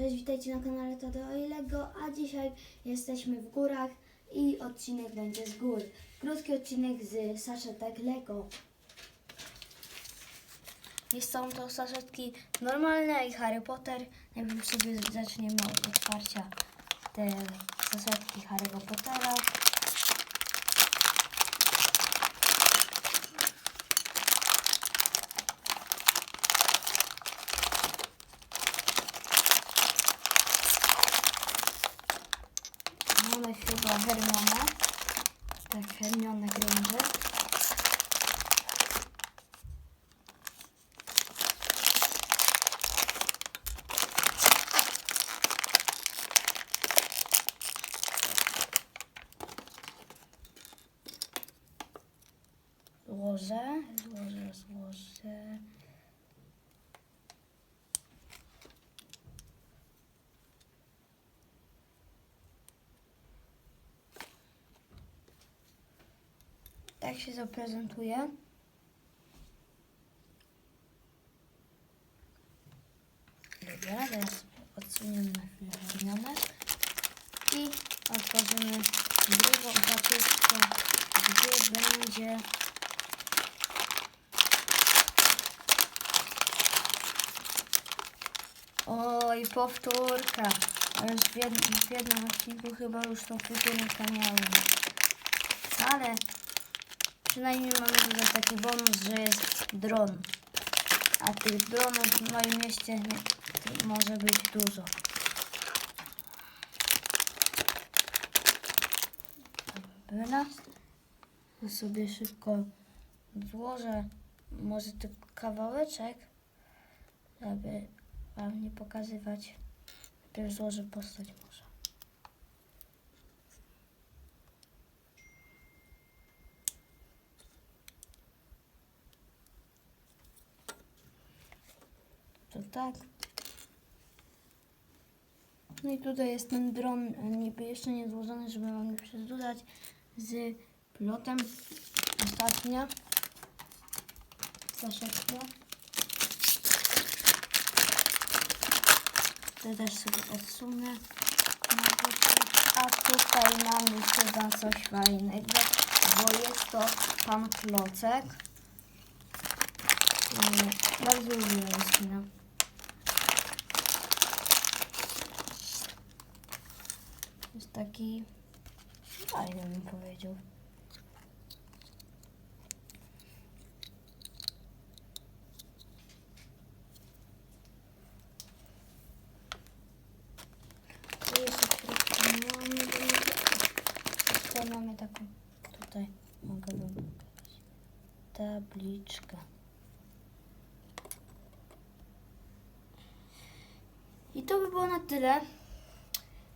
Cześć, witajcie na kanale Tado i Lego, a dzisiaj jesteśmy w górach i odcinek będzie z gór. Krótki odcinek z saszetek Lego. I są to saszetki normalne i Harry Potter. Najpierw sobie zaczniemy od otwarcia te saszetki Harry'ego Pottera. Mamy chyba Hermione. Tak, Hermione Granger. Złożę, złożę, złożę. Tak się zaprezentuje. Dobra, teraz odsuniemy Hermionę i otworzymy drugą pakietkę, gdzie będzie Oj, powtórka. Już w, jed w jednym odcinku chyba już tą powtórkę miałem. Ale przynajmniej mamy taki bonus, że jest dron. A tych dronów w moim mieście nie, może być dużo. Dobra. Sobie szybko złożę może tylko kawałeczek, żeby Wam nie pokazywać. Najpierw złożę postać może. Tak. No i tutaj jest ten dron e, niby jeszcze nie złożony, żeby Wam nie przedłużać z pilotem. Ostatnia. Saszetka. To też sobie odsunę. A tutaj mamy chyba coś fajnego, bo jest to pan Klocek. Mm, Bardzo lubię jego Jest taki fajny bym powiedział. Tutaj mamy taką, tutaj mogę pokazać. Tabliczkę. I to by było na tyle.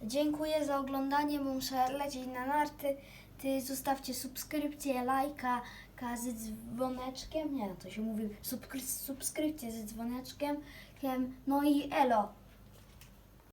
Dziękuję za oglądanie, muszę lecieć na narty. Ty zostawcie subskrypcję, lajka, ka z dzwoneczkiem. Nie, to się mówi subskry- subskrypcję z dzwoneczkiem. No i elo.